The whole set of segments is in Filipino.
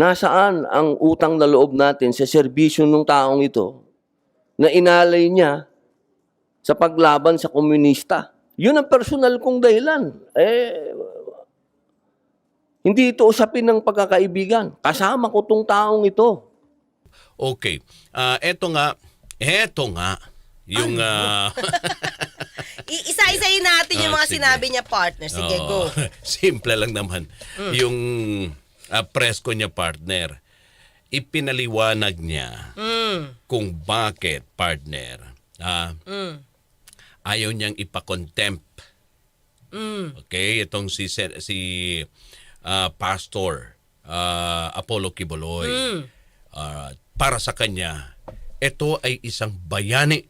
nasaan ang utang na loob natin sa serbisyo ng taong ito na inalay niya sa paglaban sa komunista. Yun ang personal kong dahilan. Eh, hindi ito usapin ng pagkakaibigan. Kasama ko tong taong ito. Okay. Ah, eto nga, eto nga, yung... ah, I- isa-isayin natin yung Oh, mga sige. sinabi niya, partner. Sige, oo, go. simple lang naman. Yung ah, presko niya partner, ipinaliwanag niya Mm. kung bakit partner ah, Mm. ayaw niyang ipakontempt. Mm. Okay, itong si si ah, Pastor ah, Apollo Kiboloy. Mm. Ah, para sa kanya, ito ay isang bayani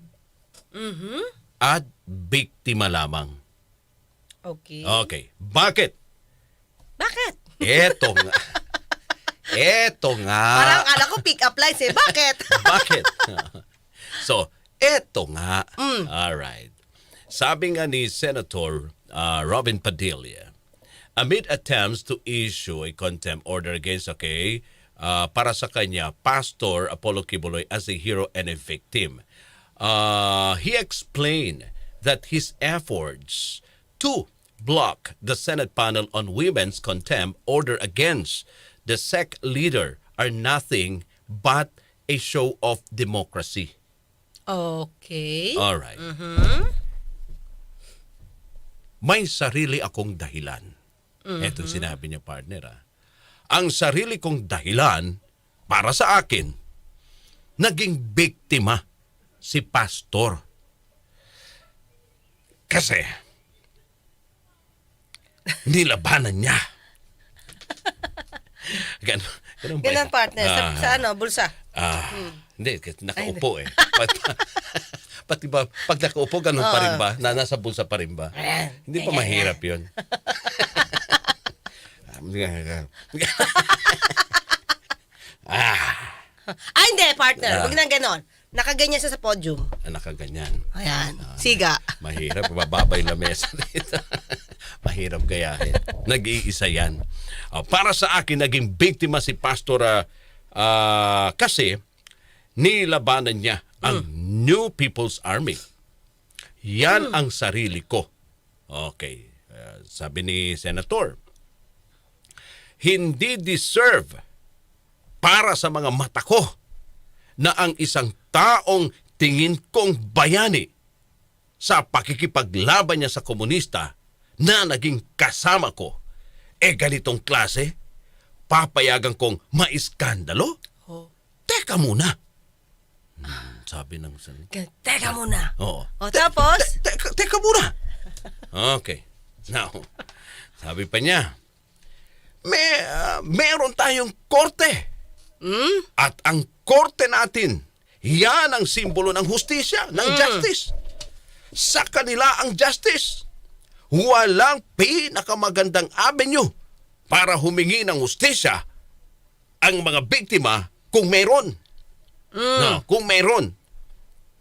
Mhm. at biktima lamang. Okay. Okay, bakit? Bakit? Eto nga. Eto nga. Parang akala ko pick up lines eh. Bakit? Bakit? so, eto nga. Mm. Alright. Sabi nga ni Senator uh, Robin Padilla, amid attempts to issue a contempt order against, okay, uh, para sa kanya, Pastor Apollo Kibuloy as a hero and a victim. Uh, he explained that his efforts to block the Senate panel on women's contempt order against the SEC leader are nothing but a show of democracy. Okay. All right. May sarili akong dahilan. Ito sinabi niya partner. ah. Ang sarili kong dahilan para sa akin, naging biktima si pastor. Kasi, nilabanan niya. Gan, ganun ba Ganun, partner. Sa, Ah. sa ano, bulsa. Ah, hindi, kasi nakaupo eh. Pati, pati ba, pag nakaupo, ganun pa rin ba? Na nasa bulsa pa rin ba? Ayan. Hindi pa mahirap yun. ah, Ah, hindi, partner. Ah. Huwag na ganon. Nakaganyan siya sa podium. nakaganyan. Ayan. Ah. Siga. Mahirap, bababay na mesa dito. Mahirap gayahin. Nag-iisa yan. Ah, para sa akin, naging biktima si Pastor ah, ah, kasi nilabanan niya ang New People's Army. Yan ang sarili ko. Okay. Ah, sabi ni Senator, hindi deserve para sa mga mata ko na ang isang taong tingin kong bayani sa pakikipaglaban niya sa komunista na naging kasama ko, eh ganitong klase, papayagan kong maiskandalo? Oh. Teka muna. Hmm, sabi ng san- Teka muna. Oo. O, tapos? Te- teka, teka muna. Okay. Now, sabi pa niya, may, ah, meron tayong korte. Hmm? At ang korte natin, yan ang simbolo ng hustisya, ng justice. Sa kanila ang justice. Walang pinakamagandang avenue para humingi ng hustisya ang mga biktima kung meron. No, kung meron.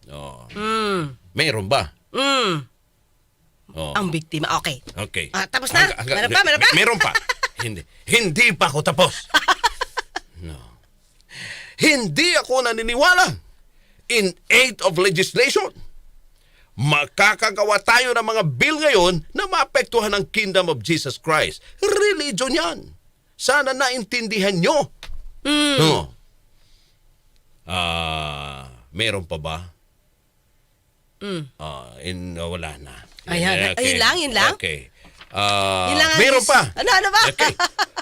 No, Mm. meron ba? Mm. Oh, Ang biktima. Okay. okay. Ah, tapos na? Hangga- hangga- Meron pa? Meron pa? Meron pa. hindi, hindi pa ako tapos. No. Hindi ako naniniwala in aid of legislation. Makakagawa tayo ng mga bill ngayon na maapektuhan ang kingdom of Jesus Christ. Religion yan. Sana naintindihan nyo. Mm. No. Ah, meron pa ba? Mm. Ah, in, ah, wala na. Ayan. Ayun lang, yun lang? Okay. Yun lang ang meron is- pa. Ano, ano ba? Okay.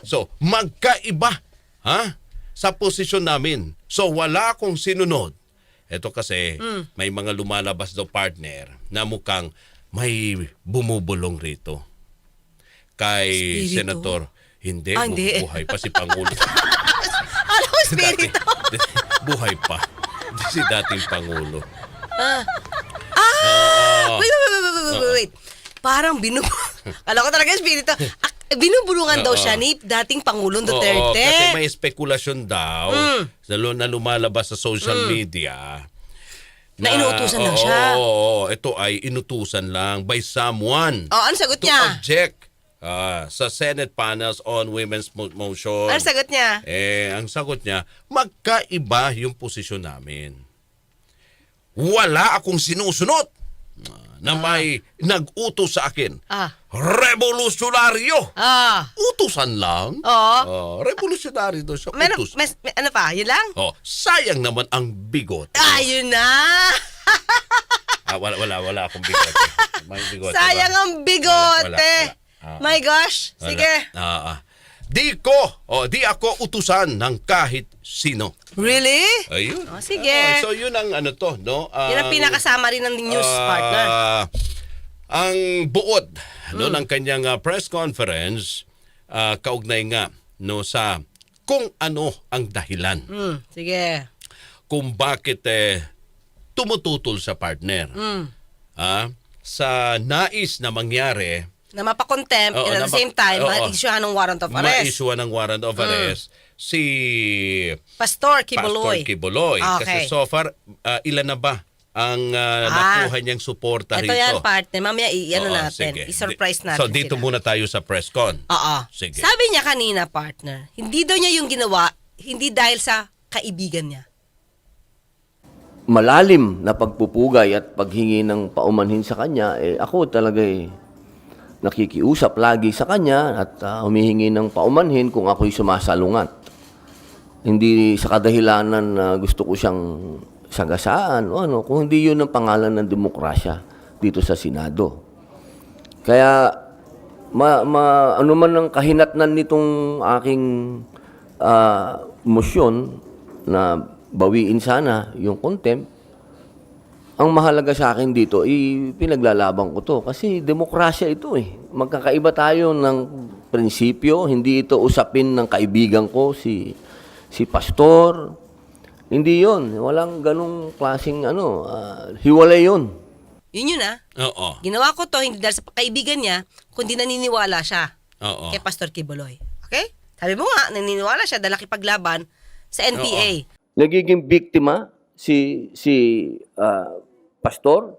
So, magkaiba ha? sa posisyon namin. So, wala akong sinunod. Ito kasi, Mm. may mga lumalabas daw partner na mukhang may bumubulong rito. Kay Espiritu? Senator, hindi, Ah, hindi. buhay pa si Pangulo. Ano ko, spirito? Dati- buhay pa. si dating Pangulo. Ah! Oo. Wait, wait, wait, wait, wait, wait, wait. Parang binub... Alam ko talaga, espiritu. Ah, binubulungan daw Oo. siya ni dating Pangulong Oo, Duterte. kasi may spekulasyon daw Mm. na lu- na lumalabas sa social media Na inuutusan lang oo, siya. Oo, ito ay inutusan lang by someone Oh, ano sagot to niya? object ah, sa Senate panels on women's mo- motion. Ano sagot niya? Eh, ang sagot niya, magkaiba yung posisyon namin. Wala akong sinusunod ah, na may nag-utos sa akin. Ah. Revolusyonaryo! Ah. Utusan lang? Oo. Oh, revolusyonaryo doon sa Meron, utos. mes, me- ano pa? Yun lang? Oh, sayang naman ang bigot. Ayun na! Ah, wala, wala, wala akong bigot. May bigot. Sayang diba? ang bigote! Wala, wala, wala. Ah. My gosh! Wala. Sige. Ah, ah. Di ko, oh, di ako utusan ng kahit sino. Really? Ayun. Oh, sige. Ah, so yun ang ano to, no? Ang Ang, pinakasama rin ng news ah, partner. Ang buod no Hmm. ng kanyang ah, press conference ah, kaugnay nga no sa kung ano ang dahilan Hmm, sige. kung bakit eh, tumututol sa partner. Hmm. Ah, sa nais na mangyari, Na mapakontempt Oo, and at na the ma- same time, oo. ma-issuehan ng warrant of arrest. ma-issue ng warrant of arrest si Pastor Kibuloy. Pastor Kibuloy. Kasi Okay. so far, ah, ilan na ba ang ah, Ah. nakuha niyang suporta Ito rito? yan, partner. Mamaya, i-ano natin. sige. I-surprise natin So dito sila. muna tayo sa press con. Oo. Sige. Sabi niya kanina, partner, hindi daw niya yung ginawa, hindi dahil sa kaibigan niya. malalim na pagpupugay at paghingi ng paumanhin sa kanya, eh ako talaga eh, nakikiusap lagi sa kanya at ah, humihingi ng paumanhin kung ako'y sumasalungat. Hindi sa kadahilanan na gusto ko siyang sagasaan o ano, kung hindi yun ang pangalan ng demokrasya dito sa Senado. Kaya ma, ma ano man ang kahinatnan nitong aking ah, motion na bawiin sana yung contempt, ang mahalaga sa akin dito, pinaglalaban ko to. Kasi demokrasya ito eh. Magkakaiba tayo ng prinsipyo. Hindi ito usapin ng kaibigan ko, si, si pastor. Hindi yon Walang ganong klaseng ano. ah, hiwalay yon Yun yun ah. Oo. Ginawa ko to hindi dahil sa kaibigan niya, kundi naniniwala siya Oo. kay Pastor Kibuloy. Okay? Sabi mo nga, naniniwala siya dahil nakipaglaban sa NPA. Nagiging biktima si si ah, pastor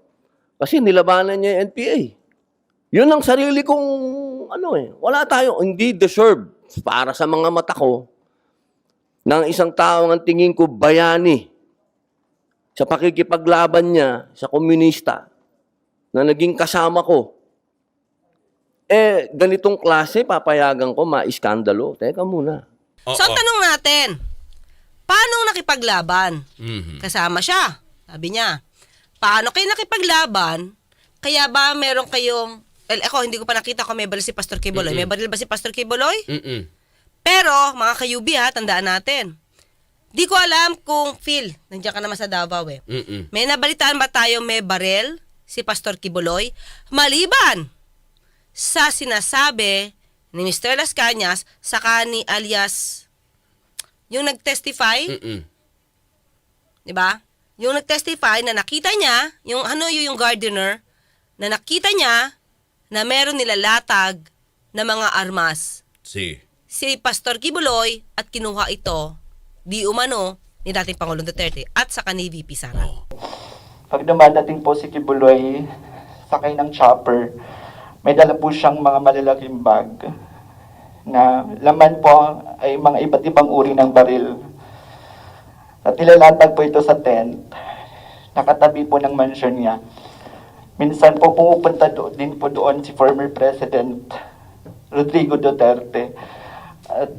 kasi nilabanan niya yung NPA. Yun ang sarili kong ano eh. Wala tayo hindi deserve para sa mga mata ko ng isang tao ang tingin ko bayani sa pakikipaglaban niya sa komunista na naging kasama ko. Eh, ganitong klase, papayagan ko, maiskandalo. Teka muna. Oo. So, ang tanong natin, paano nakipaglaban? Mhm. Kasama siya. Sabi niya, paano kayo nakipaglaban? Kaya ba meron kayong... Well, ako, hindi ko pa nakita kung may baril si Pastor Kibuloy. May baril ba si Pastor Kibuloy? Mm-mm. Pero, mga kayubi ha, tandaan natin. Di ko alam kung, Phil, nandiyan ka naman sa Davao eh. Mm-mm. May nabalitaan ba tayo may barel si Pastor Kibuloy? Maliban sa sinasabi ni Mr. Las Cañas saka ni alias yung nag-testify, Mm-mm. di ba? Yung nag-testify na nakita niya, yung ano yun, yung gardener, na nakita niya na meron nilalatag na mga armas Si. Si Pastor Kibuloy at kinuha ito di umano ni dating Pangulong Duterte at sa ni VP Sara. Oo. Pag dumadating po si Kibuloy, sakay ng chopper, may dala po siyang mga malalaking bag na laman po ay mga iba't ibang uri ng baril. At nilalatag po ito sa tent, nakatabi po ng mansion niya. Minsan po pumupunta do, din po doon si former President Rodrigo Duterte at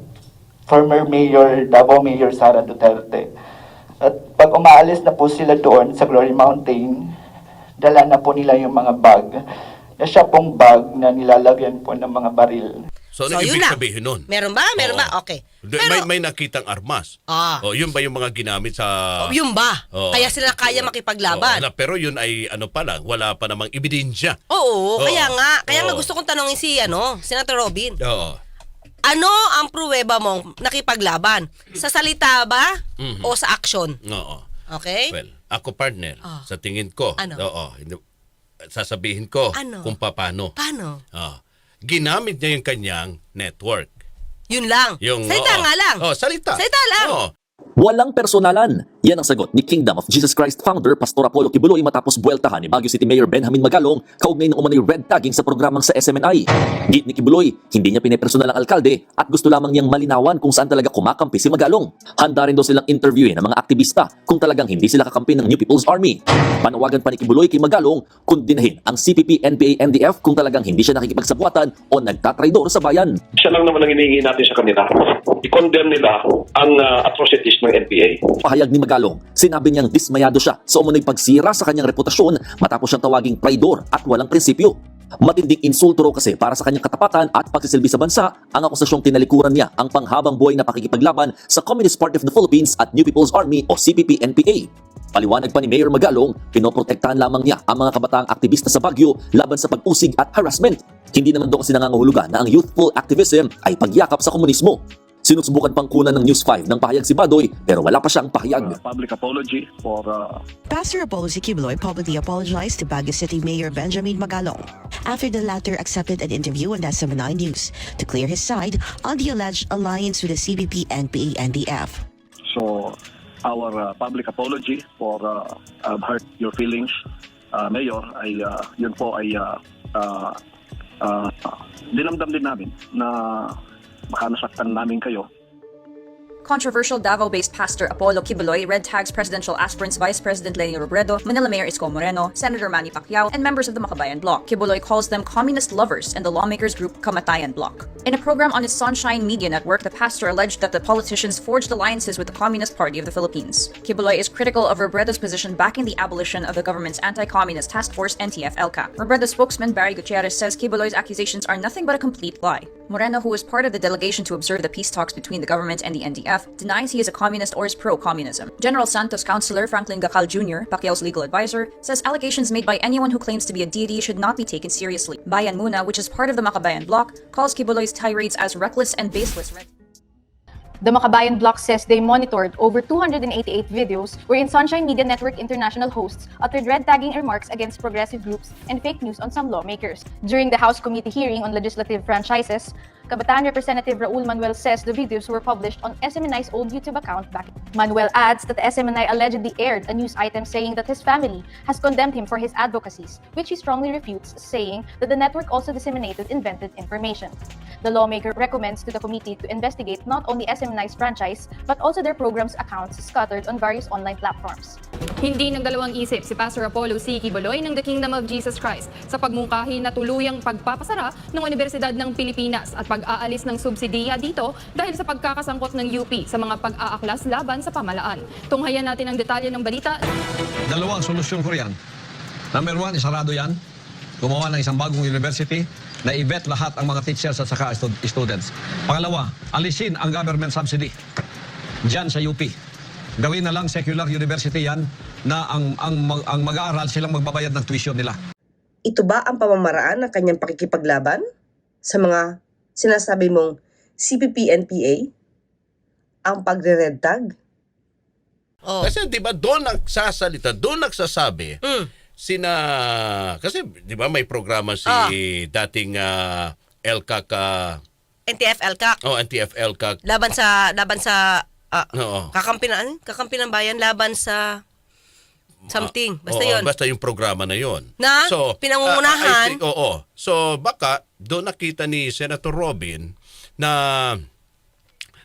former Mayor, Davao Mayor Sara Duterte. At pag umaalis na po sila doon sa Glory Mountain, dala na po nila yung mga bag. Na siya pong bag na nilalagyan po ng mga baril. So, So, ano yun ibig lang. sabihin nun? Meron ba? Meron Oo. ba? Okay. Pero, may, may nakitang armas. Ah. Oh, yun ba yung mga ginamit sa... oh, yun ba? Oo. Kaya sila kaya makipaglaban? Oo, na- pero yun ay ano pa lang, wala pa namang ebidensya. Oo, Oo. kaya nga. Kaya nga Oo. gusto kong tanongin si, ano, Senator Robin. Oo. Ano ang pruweba mong nakipaglaban? Sa salita ba? Mhm. O sa action? Oo. Okay? Well, ako partner, Ah. sa tingin ko, Ano? oo, hindi- sasabihin ko Ano? kung paano. Paano? Ah. ginamit niya yung kanyang network. Yun lang. Yung, salita oo. nga lang. Oh, salita. Salita lang. Oo. Walang personalan, Yan ang sagot ni Kingdom of Jesus Christ founder Pastor Apollo Kibuloy matapos buweltahan ni Baguio City Mayor Benjamin Magalong kaugnay ng umano'y red tagging sa programang sa SMNI. Git ni Kibuloy, hindi niya pinepersonal ang alkalde at gusto lamang niyang malinawan kung saan talaga kumakampi si Magalong. Handa rin daw silang interviewin ng mga aktivista kung talagang hindi sila kakampi ng New People's Army. Panawagan pa ni Kibuloy kay Magalong kundinahin ang CPP, NPA, NDF kung talagang hindi siya nakikipagsabwatan o nagtatraidor sa bayan. siya lang naman ang hinihingi natin sa kanila. I-condemn nila ang uh, atrocities ng NPA. Pahayag ni Magalong, sinabi niyang dismayado siya sa umunoy pagsira sa kanyang reputasyon matapos siyang tawaging traidor at walang prinsipyo. Matinding insulto raw kasi para sa kanyang katapatan at pagsisilbi sa bansa ang akusasyong tinalikuran niya ang panghabang buhay na pakikipaglaban sa Communist Party of the Philippines at New People's Army o CPP-NPA. Paliwanag pa ni Mayor Magalong, pinoprotektahan lamang niya ang mga kabataang aktivista sa Baguio laban sa pag-usig at harassment. Hindi naman daw kasi nangangahulugan na ang youthful activism ay pagyakap sa komunismo. Sinusubukan pang kunan ng News 5 ng pahayag si Badoy pero wala pa siyang pahayag. public apology for uh, Pastor Apollo Sikibuloy publicly apologized to Baguio City Mayor Benjamin Magalong after the latter accepted an interview on SMNI News to clear his side on the alleged alliance with the CBP, NPA, NDF. so our uh, public apology for uh, uh, hurt your feelings uh, mayor ay uh, yun po ay uh, uh, uh, dinamdam din namin na baka nasaktan namin kayo Controversial Davao-based pastor Apollo Kibuloy red tags presidential aspirants Vice President Leni Robredo, Manila Mayor Isko Moreno, Senator Manny Pacquiao, and members of the Makabayan Bloc. Kibuloy calls them communist lovers and the lawmakers group Kamatayan Bloc. In a program on its Sunshine Media Network, the pastor alleged that the politicians forged alliances with the Communist Party of the Philippines. Kibuloy is critical of Robredo's position backing the abolition of the government's anti-communist task force NTF-ELCA. Robredo spokesman Barry Gutierrez says Kibuloy's accusations are nothing but a complete lie. Moreno, who was part of the delegation to observe the peace talks between the government and the NDF, denies he is a communist or is pro-communism. General Santos counselor Franklin Gacal Jr., Pacquiao's legal advisor, says allegations made by anyone who claims to be a deity should not be taken seriously. Bayan Muna, which is part of the Makabayan bloc, calls Kibuloy's tirades as reckless and baseless. The Makabayan Bloc says they monitored over 288 videos wherein Sunshine Media Network International hosts uttered red tagging remarks against progressive groups and fake news on some lawmakers. During the House Committee hearing on legislative franchises, Kabataan Representative Raul Manuel says the videos were published on SMNI's old YouTube account back. Manuel adds that SMNI allegedly aired a news item saying that his family has condemned him for his advocacies, which he strongly refutes, saying that the network also disseminated invented information. The lawmaker recommends to the committee to investigate not only SMNI's franchise, but also their program's accounts scattered on various online platforms. Hindi nagdalawang isip si Pastor Apollo C. Kibuloy ng The Kingdom of Jesus Christ sa pagmungkahi na tuluyang pagpapasara ng Universidad ng Pilipinas at pag-aalis ng subsidiya dito dahil sa pagkakasangkot ng UP sa mga pag-aaklas laban sa pamalaan. Tunghayan natin ang detalye ng balita Dalawang solusyon ko riyan. Number one, isarado yan. Gumawa ng isang bagong university na i-vet lahat ang mga teachers at saka stud- students. Pangalawa, alisin ang government subsidy dyan sa UP. Gawin na lang secular university yan na ang, ang, ang mag-aaral silang magbabayad ng tuition nila. Ito ba ang pamamaraan ng kanyang pakikipaglaban sa mga sinasabi mong CPP-NPA? Ang pagre-red tag? Oh. Kasi 'di ba doon nagsasalita, doon nagsasabi Mm. Sina kasi 'di ba may programa si Ah. dating uh, LCAC ah, NTF-ELCA. oh NTF-LCAC. Laban sa, laban sa, ah, Oo. kakampi ng bayan laban sa something. Basta Oo, yun. Basta yung programa na yon. Na pinangungunahan? ah, I think- oo. So baka doon nakita ni Senator Robin na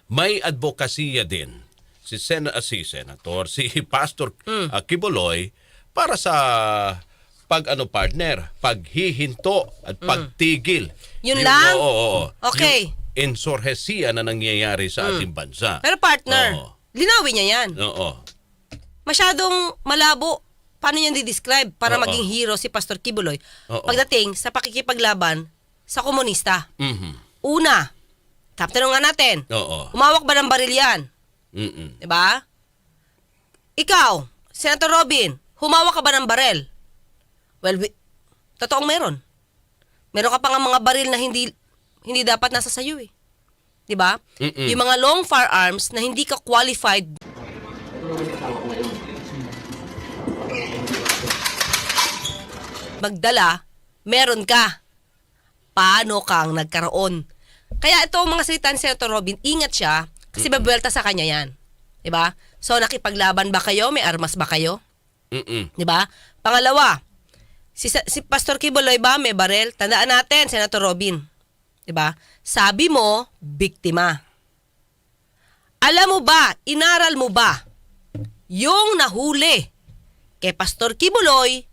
may advokasya din si, Sen ah, si Senator, si Pastor Hmm. ah, Kibuloy para sa pag ano partner, paghihinto at pagtigil. Hmm. Yun Yung- lang? Oo, oo, oo. Okay. Yung insurhensiya na nangyayari sa ating bansa. Pero partner, Oo. linawin niya yan. Oo. Masyadong malabo. Paano niya di-describe para Oo. maging hero si Pastor Kibuloy Oo. pagdating sa pakikipaglaban sa komunista? Mhm. Una, tap tanong nga natin, Oo. umawak ba ng baril yan? Mm-mm. Di ba? Ikaw, Senator Robin, humawak ka ba ng barel? Well, we, totoong meron. Meron ka pa nga mga baril na hindi hindi dapat nasa sayo eh. 'Di ba? Yung mga long firearms na hindi ka qualified magdala, meron ka. Paano kang nagkaroon? Kaya ito ang mga salita ni Senator Robin, ingat siya kasi babuelta sa kanya yan. 'Di ba? So nakipaglaban ba kayo? May armas ba kayo? 'Di ba? Pangalawa, si, si Pastor Kibuloy ba may barel? Tandaan natin, Senator Robin. 'Di ba? Sabi mo, biktima. Alam mo ba, inaral mo ba yung nahuli kay Pastor Kibuloy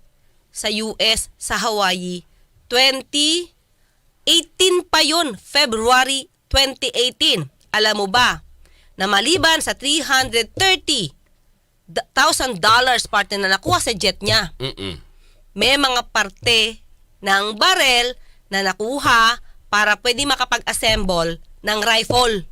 sa US sa Hawaii 2018 pa yun, February 2018. Alam mo ba na maliban sa 330 thousand dollars parte na nakuha sa jet niya, Mm-mm. may mga parte ng barel na nakuha para pwede makapag-assemble ng rifle.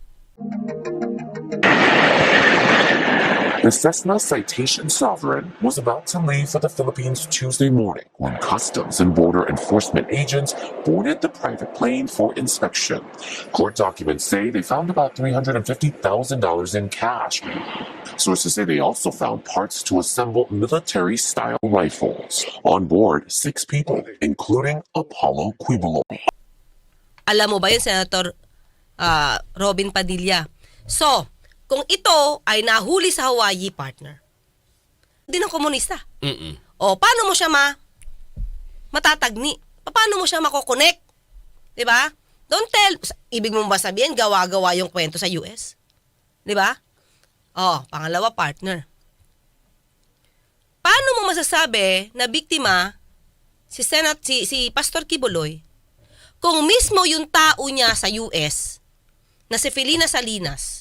The Cessna Citation Sovereign was about to leave for the Philippines Tuesday morning when Customs and Border Enforcement agents boarded the private plane for inspection. Court documents say they found about $350,000 in cash. Sources say they also found parts to assemble military style rifles. On board, six people, including Apollo Quibuloy. Alam mo ba yun, Senator ah, Robin Padilla? So, kung ito ay nahuli sa Hawaii, partner, din ng komunista. Mm-mm. O, paano mo siya ma matatagni? Paano mo siya makokonek? 'Di ba? Don't tell. Ibig mo ba sabihin, gawa-gawa yung kwento sa US? 'Di ba? Oh, pangalawa, partner. Paano mo masasabi na biktima si Senat si, si Pastor Kibuloy kung mismo yung tao niya sa US na si Felina Salinas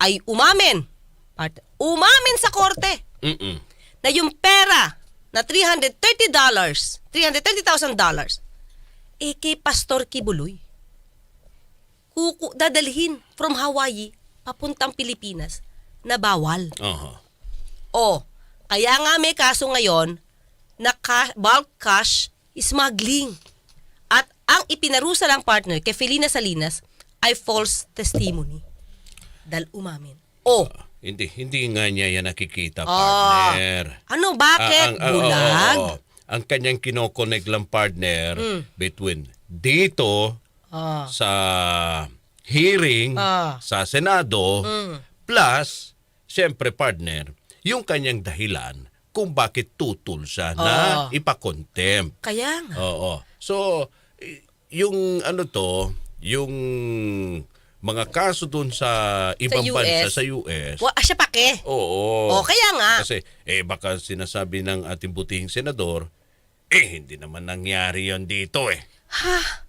ay umamin, part, umamin sa korte Mm-mm. na yung pera na $330, $330,000, eh kay Pastor Kibuloy, kuku, dadalhin from Hawaii papuntang Pilipinas na bawal. Aha. O, kaya nga may kaso ngayon na ca- bulk cash smuggling. At ang ipinarusa lang partner kay Felina Salinas ay false testimony. Dahil umamin. O, Hindi, hindi nga niya yan nakikita, Ah. partner. ano, bakit? Ah, ang, Bulag? oo, oo. ang kanyang kinokonek lang partner Mm. between dito Ah. sa hearing Ah. sa Senado Mm. plus, siyempre partner, yung kanyang dahilan kung bakit tutol siya na Ah. ipakontempt. Kaya nga. Oo. So, yung ano to, yung mga kaso dun sa ibang US. bansa sa US. Wa, ah, siya pake. Oo. O, kaya nga. Kasi, eh, baka sinasabi ng ating butihing senador, eh, hindi naman nangyari yon dito eh. Ha?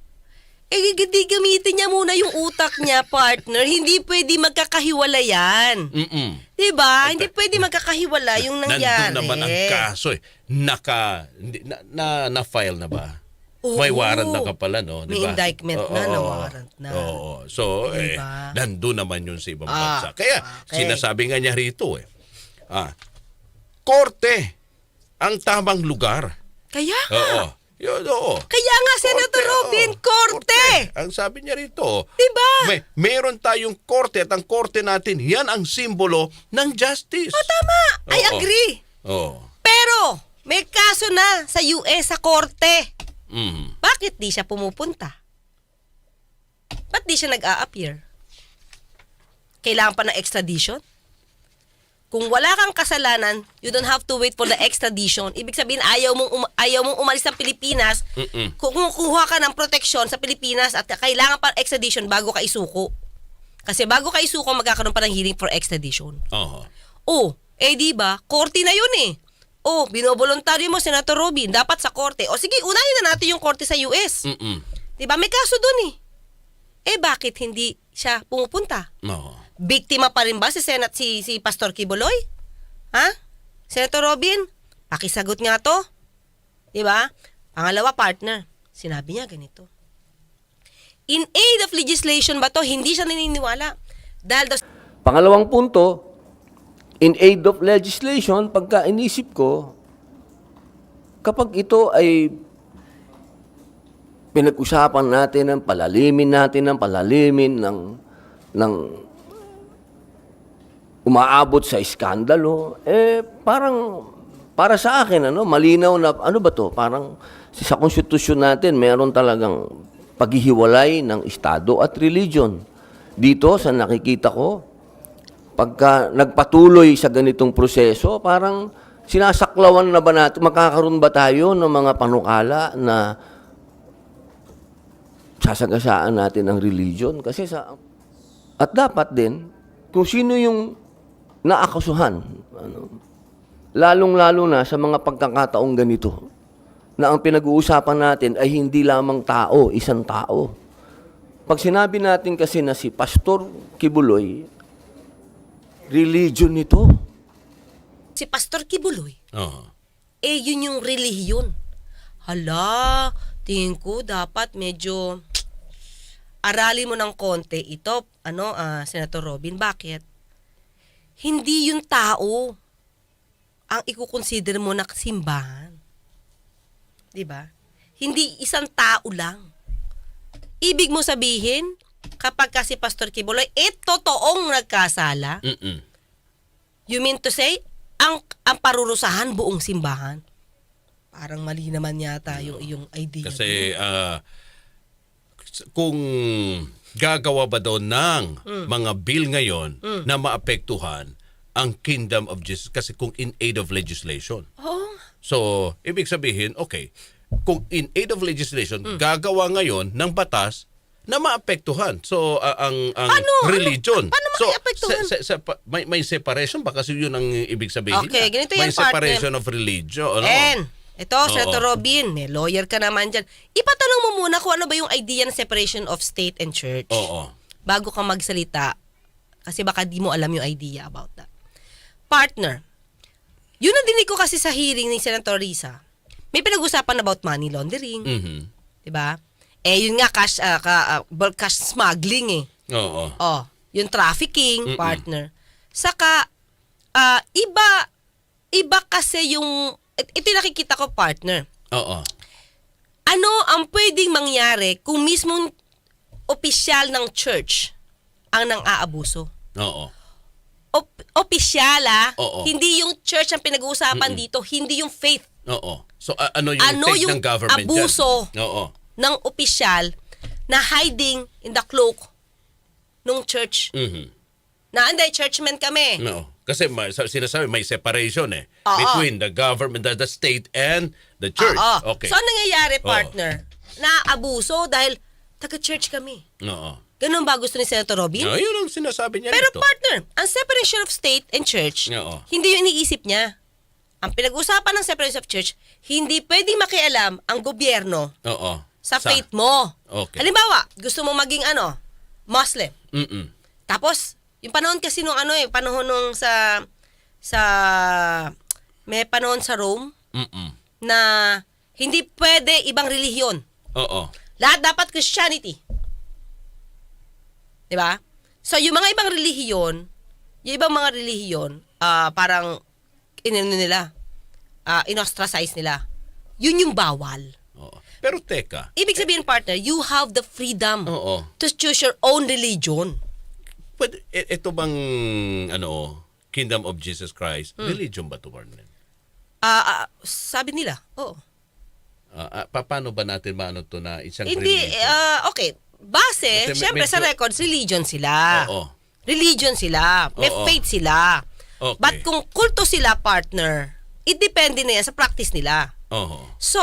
Eh, hindi gamitin niya muna yung utak niya, partner. Hindi pwede magkakahiwala yan. Mm-mm. Diba? Hindi pwede magkakahiwala yung nangyari. Nandun naman ang kaso eh. Naka, na, na, na-file na ba? Oo. May warrant na ka pala, no? May Diba? indictment Oo, na, na oo. warrant na. Oo. So, eh, Diba? nandun naman yun sa ibang Ah, bansa. Kaya, okay. sinasabi nga niya rito eh. Ah, korte ang tamang lugar. Kaya Oo. Yun, oo. Kaya nga, Senator Robin, korte! Ang sabi niya rito, Diba? may, meron tayong korte at ang korte natin, yan ang simbolo ng justice. O, tama. I Oo. agree. Oo. Pero, may kaso na sa US sa korte. Mm. Bakit di siya pumupunta? Ba't di siya nag-a-appear? Kailangan pa ng extradition? Kung wala kang kasalanan, you don't have to wait for the extradition. Ibig sabihin, ayaw mong, um- ayaw mong umalis ng Pilipinas, Mm-mm. kung kukuha ka ng proteksyon sa Pilipinas at kailangan pa extradition bago ka isuko. Kasi bago ka isuko, magkakaroon pa ng hearing for extradition. Oo. Oh, eh di ba? Korte na yun eh. Oh, binobolontaryo mo, Senator Robin, dapat sa korte. O sige, unahin na natin yung korte sa US. Mm-mm. Di ba? May kaso dun eh. Eh bakit hindi siya pumupunta? Oo. Biktima pa rin ba si Senat si si Pastor Kibuloy? Ha? Senator Robin, pakisagot nga to. 'Di ba? Pangalawa partner, sinabi niya ganito. In aid of legislation ba to? Hindi siya naniniwala. Dahil daw Pangalawang punto, in aid of legislation, pagka inisip ko, kapag ito ay pinag-usapan natin ng palalimin natin ng palalimin ng ng umaabot sa iskandalo, eh parang para sa akin ano, malinaw na ano ba to? Parang sa konstitusyon natin meron talagang paghihiwalay ng estado at religion. Dito sa nakikita ko, pagka nagpatuloy sa ganitong proseso, parang sinasaklawan na ba natin, makakaroon ba tayo ng mga panukala na sasagasaan natin ang religion? Kasi sa... At dapat din, kung sino yung naakasuhan, ano, lalong-lalo na sa mga pagkakataong ganito, na ang pinag-uusapan natin ay hindi lamang tao, isang tao. Pag sinabi natin kasi na si Pastor Kibuloy, religion nito. Si Pastor Kibuloy, Oo. eh yun yung relihiyon. Hala, tingin ko dapat medyo aralin mo ng konti ito, ano, ah, Senator Robin, bakit? Hindi yung tao ang ikukonsider mo na simbahan. 'Di ba? Hindi isang tao lang. Ibig mo sabihin, kapag kasi Pastor Kibuloy, eh, totoong nagkasala, Mm-mm. You mean to say, ang, ang parurusahan buong simbahan? Parang mali naman yata yung iyong idea. Kasi ah, kung gagawa ba daw ng Mm. mga bill ngayon na maapektuhan ang kingdom of Jesus kasi kung in aid of legislation. Oh, So, ibig sabihin, okay, kung in aid of legislation, Mm. gagawa ngayon ng batas na maapektuhan. So, a- ang ang Paano? Ano- religion. paano so, makiapektuhan? se- se- sepa- may, may separation ba? Kasi yun ang ibig sabihin. Okay, ganito May partner. separation of religion. Ano? En, ito, Oo. Senator Robin, may lawyer ka naman dyan. Ipatanong mo muna kung ano ba yung idea ng separation of state and church. Oo. Bago ka magsalita. Kasi baka di mo alam yung idea about that. Partner, yun ang dinig ko kasi sa hearing ni Senator Risa. May pinag-usapan about money laundering. Mhm. 'di ba? Eh yun nga cash ah, ka, ah, bulk cash smuggling eh. Oo. Oh, yung trafficking Mm-mm. partner. Saka ah, iba iba kasi yung it- ito yung nakikita ko partner. Oo. Ano ang pwedeng mangyari kung mismong opisyal ng church ang nang aabuso? Oo. Op- opisyal ah, Oo. hindi yung church ang pinag-uusapan dito, hindi yung faith Oo. So, a- ano yung Ano take yung ng government abuso? dyan? Oo. Ng opisyal na hiding in the cloak nung church. Mhm. Na hindi, churchmen kami. No. Kasi may, sa- sinasabi may separation eh Oo. between the government, the, the state and the church. Oo. Okay. So, ano nangyayari, partner? Na abuso dahil taga-church kami. Oo. Ganun ba gusto ni Senator Robin? No, yun ang sinasabi niya Pero dito. partner, ang separation of state and church, Oo. hindi yung iniisip niya. Ang pinag-usapan ng separation of church, hindi pwedeng makialam ang gobyerno Oo. Sa, faith mo. Okay. Halimbawa, gusto mo maging ano, Muslim. Mm-mm. Tapos, yung panahon kasi nung ano eh, panahon nung sa, sa, may panahon sa Rome Mm-mm. na hindi pwede ibang relihiyon. Oo. Lahat dapat Christianity. 'Di ba? So, yung mga ibang relihiyon, yung ibang mga relihiyon, ah parang, inano nila, ah inostracize nila. Yun yung bawal. Pero teka. Ibig sabihin, partner, you have the freedom Oo. to choose your own religion. But e- ito bang ano, Kingdom of Jesus Christ, Hmm. religion ba to Warren? Ah, ah, sabi nila, oo. Ah, ah, pa- paano ba natin maano to na isang Hindi, religion? ah, okay. Base, Kasi may- syempre sa medyo- records, religion sila. Oo. Religion sila. May Oo. faith sila. Okay. But kung kulto sila, partner, it depende na yan sa practice nila. Oo. So,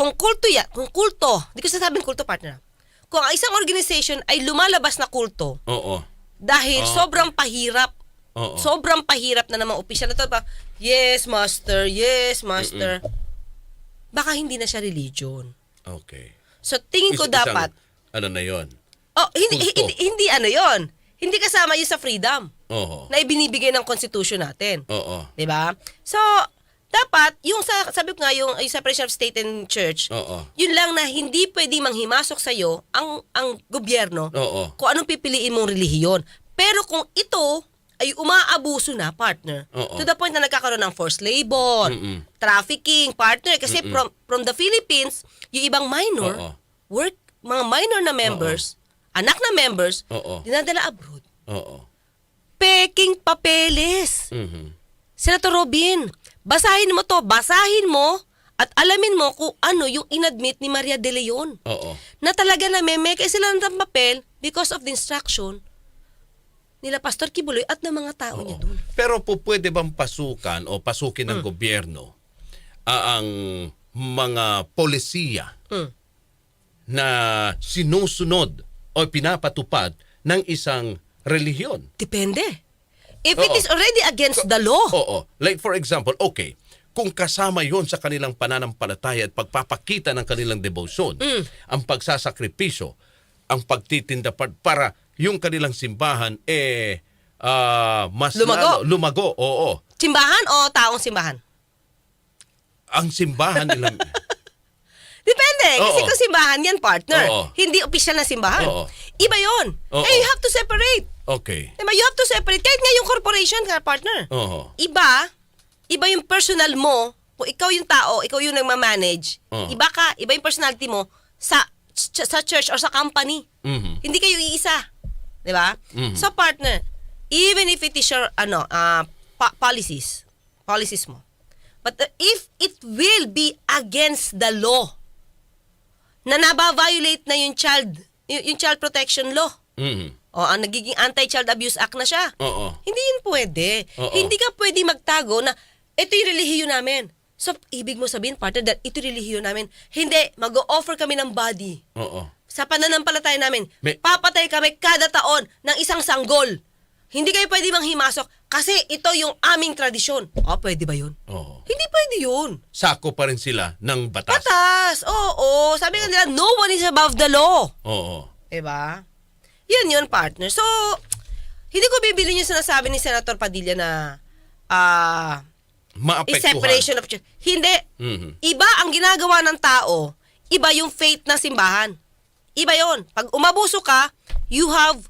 kung kulto yan, kung kulto, di ko sasabing kulto, partner. Kung ang isang organization ay lumalabas na kulto Oo. dahil Okay. sobrang pahirap, Oo. sobrang pahirap na namang opisyal na to, pa, yes, master, yes, master, baka hindi na siya religion. Okay. So, tingin ko Is- isang- dapat, ano na yon? Oh, hindi, Kulto. hindi, hindi ano yon. Hindi kasama yun sa freedom Oo. na ibinibigay ng constitution natin. Oo. 'Di ba? So, dapat yung sa sabi ko nga yung, yung separation of state and church, Oo. yun lang na hindi pwede manghimasok sa iyo ang ang gobyerno Oo. kung anong pipiliin mong relihiyon. Pero kung ito ay umaabuso na, partner, Oo. to the point na nagkakaroon ng forced labor, Mm-mm. trafficking, partner, kasi Mm-mm. from from the Philippines, yung ibang minor, Oo. work, mga minor na members, anak na members, Oo. dinadala abroad. Oo. Peking papeles. Mhm. Senator Robin, basahin mo to, basahin mo at alamin mo kung ano yung inadmit ni Maria de Leon. Oo. Na talaga na may meke sila ng papel because of the instruction nila Pastor Kibuloy at ng mga tao niya doon. Pero po pwede bang pasukan o pasukin ng gobyerno ah, ang mga polisiya Hmm. na sinusunod o pinapatupad ng isang relihiyon? Depende. If it Oo. is already against the law, Oo. Like for example, okay, kung kasama yon sa kanilang pananampalataya at pagpapakita ng kanilang devotion, Mm. ang pagsasakripisyo, ang pagtitinda pa- para yung kanilang simbahan eh ah, mas Lumago. lalo- lumago, oo. simbahan o taong simbahan? Ang simbahan nila Depende. Kasi Oo. kung simbahan yan, partner. Oo. Hindi official na simbahan. Oo. Iba yon. Oo. Eh, you have to separate. Okay. Diba? You have to separate. Kahit nga yung corporation ka, partner. Oo. Iba, iba yung personal mo. Kung ikaw yung tao, ikaw yung nagmamanage. Oo. Iba ka, iba yung personality mo sa ch- sa church or sa company. Mhm. Hindi kayo iisa. Di ba? Mhm. So, partner, even if it is your, ano, ah, pa- policies, policies mo, but uh, if it will be against the law, na naba-violate na yung child, y- yung child protection law, Mhm. o ang nagiging Anti-Child Abuse Act na siya, Oo. hindi yun pwede. Oo. Hindi ka pwede magtago na ito yung relihiyo namin. So, ibig mo sabihin, partner, that ito yung relihiyo namin. Hindi, mag-offer kami ng body. Oo. Sa pananampalataya namin, May- papatay kami kada taon ng isang sanggol. Hindi kayo pwede manghimasok kasi ito yung aming tradisyon. Ah, pwede ba yun? Oo. Hindi pwede yun. Sako pa rin sila ng batas. Patas! Oo, sabi nga nila, no one is above the law. Oo. Diba? Yun yun, partner. So, hindi ko bibili yung sinasabi ni Senator Padilla na ah is Maapektuhan. separation of church. Hindi. Mhm. Iba ang ginagawa ng tao, iba yung faith ng simbahan. Iba yon. Pag umabuso ka, you have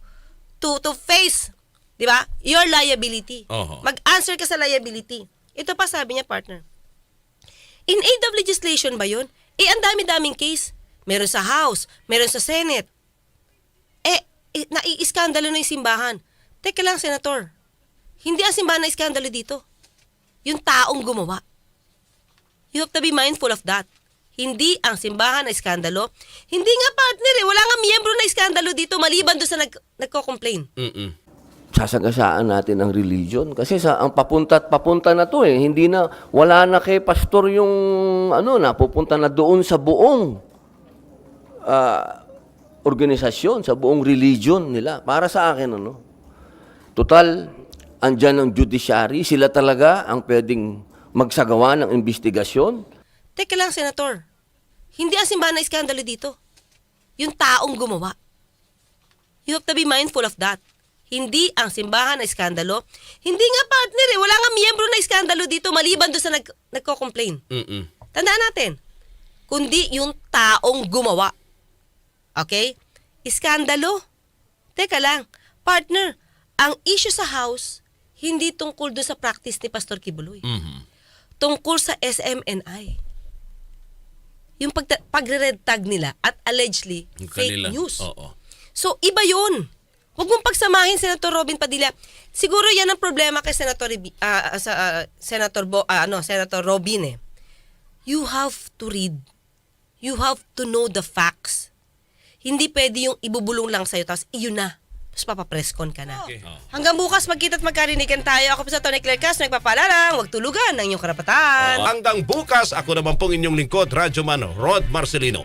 to to face, 'di ba? Your liability. Oho. Mag-answer ka sa liability. Ito pa sabi niya, partner. In aid of legislation ba yun? Eh, ang dami-daming case. Meron sa House, meron sa Senate. Eh, eh nai-iskandalo na yung simbahan. Teka lang, Senator. Hindi ang simbahan na iskandalo dito. Yung taong gumawa. You have to be mindful of that. Hindi ang simbahan na iskandalo. Hindi nga partner eh. Wala nga miyembro na iskandalo dito maliban doon sa nag, nagko-complain. Mm-mm. Sasagasaan natin ang religion kasi sa ang papunta at papunta na to eh hindi na wala na kay pastor yung ano na pupunta na doon sa buong ah, organisasyon sa buong religion nila para sa akin ano total andyan ang judiciary sila talaga ang pwedeng magsagawa ng investigasyon Teka lang, Senator. Hindi ang simbahan na iskandalo dito. Yung taong gumawa. You have to be mindful of that. Hindi ang simbahan na iskandalo. Hindi nga partner eh. Wala nga miyembro na iskandalo dito maliban doon sa nag, nagko-complain. Mm-mm. Tandaan natin. Kundi yung taong gumawa. Okay? Iskandalo. Teka lang. Partner, ang issue sa house, hindi tungkol doon sa practice ni Pastor Kibuloy. Mhm. Tungkol sa SMNI. Yung pag pagre-red tag nila at allegedly Yung fake kanila. news. Oo. So, iba yun. Huwag mong pagsamahin, Senator Robin Padilla. Siguro yan ang problema kay Senator, ah, sa, ah, Senator, Bo, ah, ano, Senator Robin eh. You have to read. You have to know the facts. Hindi pwede yung ibubulong lang sa'yo, tapos iyon na. Tapos papapreskon ka na. Okay. Oo. Hanggang bukas, magkita at magkarinigan tayo. Ako po sa Tony Claire Castro, nagpapalalang, huwag tulugan ng inyong karapatan. Hanggang bukas, ako naman pong inyong lingkod, Radyo Man Rod Marcelino.